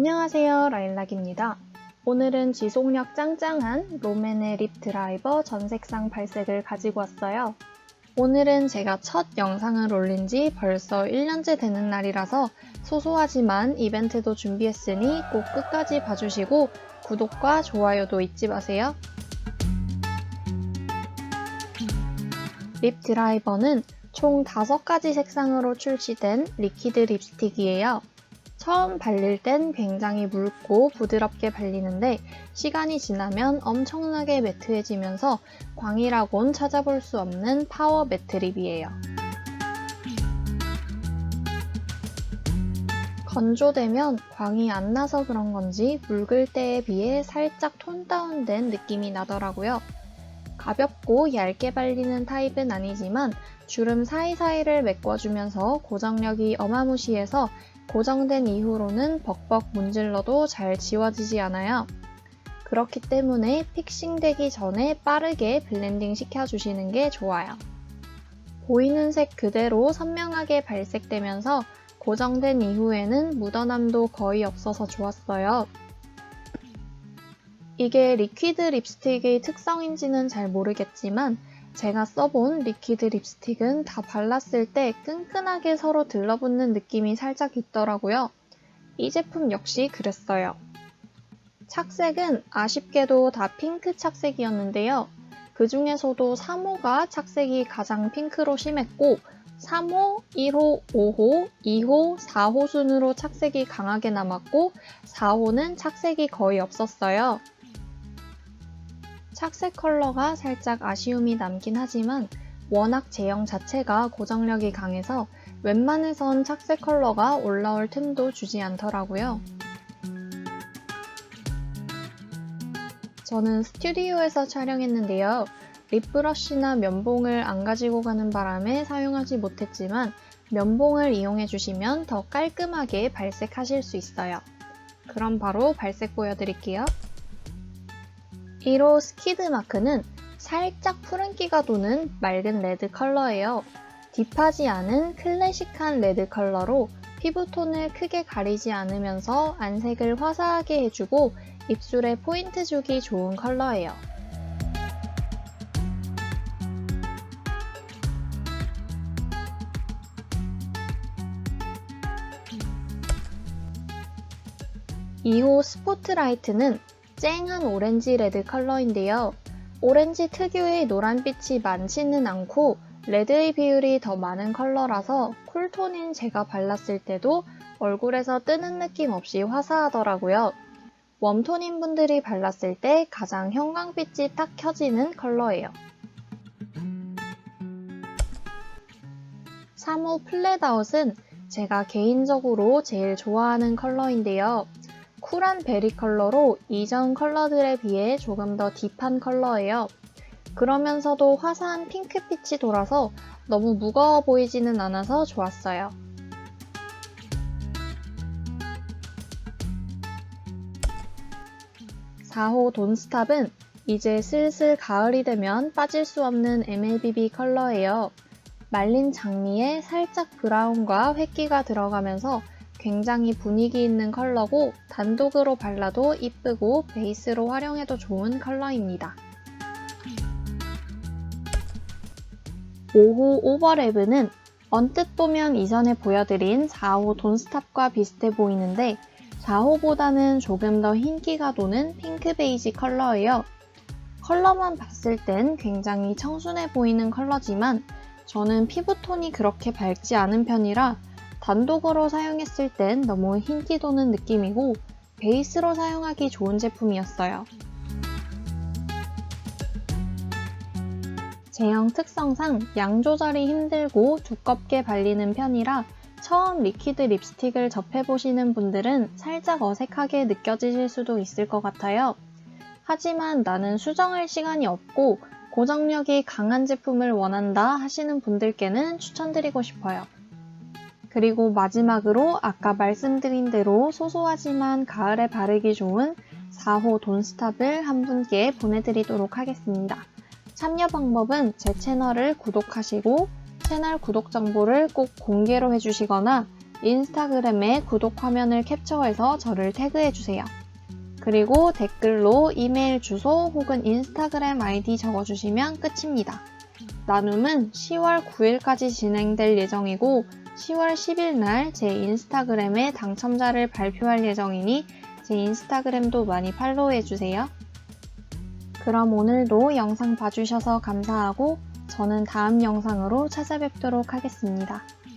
안녕하세요 라일락입니다. 오늘은 지속력 짱짱한 롬앤의 립 드라이버 전색상 발색을 가지고 왔어요. 오늘은 제가 첫 영상을 올린 지 벌써 1년째 되는 날이라서 소소하지만 이벤트도 준비했으니 꼭 끝까지 봐주시고 구독과 좋아요도 잊지 마세요. 립 드라이버는 총 5가지 색상으로 출시된 리퀴드 립스틱이에요. 처음 발릴 땐 굉장히 묽고 부드럽게 발리는데 시간이 지나면 엄청나게 매트해지면서 광이라곤 찾아볼 수 없는 파워 매트 립이에요. 건조되면 광이 안 나서 그런 건지 묽을 때에 비해 살짝 톤 다운된 느낌이 나더라고요. 가볍고 얇게 발리는 타입은 아니지만 주름 사이사이를 메꿔주면서 고정력이 어마무시해서 고정된 이후로는 벅벅 문질러도 잘 지워지지 않아요. 그렇기 때문에 픽싱되기 전에 빠르게 블렌딩 시켜주시는 게 좋아요. 보이는 색 그대로 선명하게 발색되면서 고정된 이후에는 묻어남도 거의 없어서 좋았어요. 이게 리퀴드 립스틱의 특성인지는 잘 모르겠지만 제가 써본 리퀴드 립스틱은 다 발랐을 때 끈끈하게 서로 들러붙는 느낌이 살짝 있더라고요. 이 제품 역시 그랬어요. 착색은 아쉽게도 다 핑크 착색이었는데요. 그 중에서도 3호가 착색이 가장 핑크로 심했고 3호, 1호, 5호, 2호, 4호 순으로 착색이 강하게 남았고 4호는 착색이 거의 없었어요. 착색 컬러가 살짝 아쉬움이 남긴 하지만 워낙 제형 자체가 고정력이 강해서 웬만해선 착색 컬러가 올라올 틈도 주지 않더라고요. 저는 스튜디오에서 촬영했는데요. 립브러쉬나 면봉을 안 가지고 가는 바람에 사용하지 못했지만 면봉을 이용해 주시면 더 깔끔하게 발색하실 수 있어요. 그럼 바로 발색 보여드릴게요. 1호 스키드 마크는 살짝 푸른기가 도는 맑은 레드 컬러예요. 딥하지 않은 클래식한 레드 컬러로 피부톤을 크게 가리지 않으면서 안색을 화사하게 해주고 입술에 포인트 주기 좋은 컬러예요. (2호) 스포트라이트는 쨍한 오렌지 레드 컬러인데요. 오렌지 특유의 노란빛이 많지는 않고 레드의 비율이 더 많은 컬러라서 쿨톤인 제가 발랐을 때도 얼굴에서 뜨는 느낌 없이 화사하더라고요. 웜톤인 분들이 발랐을 때 가장 형광빛이 딱 켜지는 컬러예요. 3호 플랫아웃은 제가 개인적으로 제일 좋아하는 컬러인데요. 쿨한 베리 컬러로 이전 컬러들에 비해 조금 더 딥한 컬러예요. 그러면서도 화사한 핑크빛이 돌아서 너무 무거워 보이지는 않아서 좋았어요. 4호 돈스탑은 이제 슬슬 가을이 되면 빠질 수 없는 MLBB 컬러예요. 말린 장미에 살짝 브라운과 획기가 들어가면서 굉장히 분위기 있는 컬러고 단독으로 발라도 이쁘고 베이스로 활용해도 좋은 컬러입니다. 5호 오버랩은 언뜻 보면 이전에 보여드린 4호 돈스탑과 비슷해 보이는데 4호보다는 조금 더 흰기가 도는 핑크 베이지 컬러예요. 컬러만 봤을 땐 굉장히 청순해 보이는 컬러지만 저는 피부톤이 그렇게 밝지 않은 편이라 단독으로 사용했을 땐 너무 흰기 도는 느낌이고 베이스로 사용하기 좋은 제품이었어요. 제형 특성상 양 조절이 힘들고 두껍게 발리는 편이라 처음 리퀴드 립스틱을 접해보시는 분들은 살짝 어색하게 느껴지실 수도 있을 것 같아요. 하지만 나는 수정할 시간이 없고 고정력이 강한 제품을 원한다 하시는 분들께는 추천드리고 싶어요. 그리고 마지막으로 아까 말씀드린 대로 소소하지만 가을에 바르기 좋은 4호 돈스탑을 한 분께 보내드리도록 하겠습니다. 참여 방법은 제 채널을 구독하시고 채널 구독 정보를 꼭 공개로 해주시거나 인스타그램에 구독 화면을 캡처해서 저를 태그해주세요. 그리고 댓글로 이메일 주소 혹은 인스타그램 아이디 적어주시면 끝입니다. 나눔은 10월 9일까지 진행될 예정이고 10월 10일 날 제 인스타그램에 당첨자를 발표할 예정이니 제 인스타그램도 많이 팔로우해주세요. 그럼 오늘도 영상 봐주셔서 감사하고 저는 다음 영상으로 찾아뵙도록 하겠습니다.